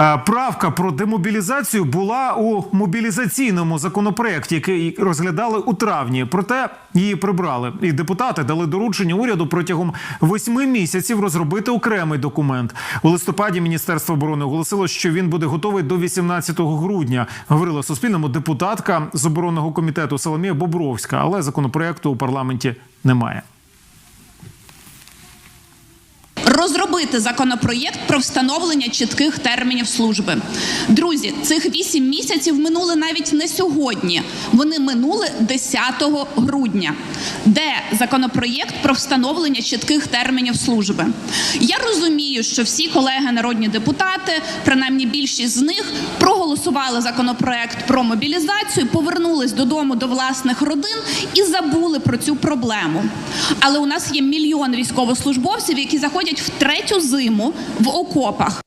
Е, Правка про демобілізацію була у мобілізаційному законопроекті, який розглядали у травні. Проте її прибрали. І депутати дали доручення уряду протягом восьми місяців розробити окремий документ. У листопаді Міністерство оборони оголосило, що він буде готовий до 18 грудня. Говорила Суспільному депутатка з оборонного комітету Соломія Бобровська, але законопроекту у парламенті немає. Розробити законопроєкт про встановлення чітких термінів служби. Друзі, цих вісім місяців минули навіть не сьогодні. Вони минули 10 грудня. Де законопроєкт про встановлення чітких термінів служби? Я розумію, що всі колеги народні депутати, принаймні більшість з них, проголосували законопроект про мобілізацію, повернулись додому до власних родин і забули про цю проблему. Але у нас є мільйон військовослужбовців, які заходять в третю зиму в окопах.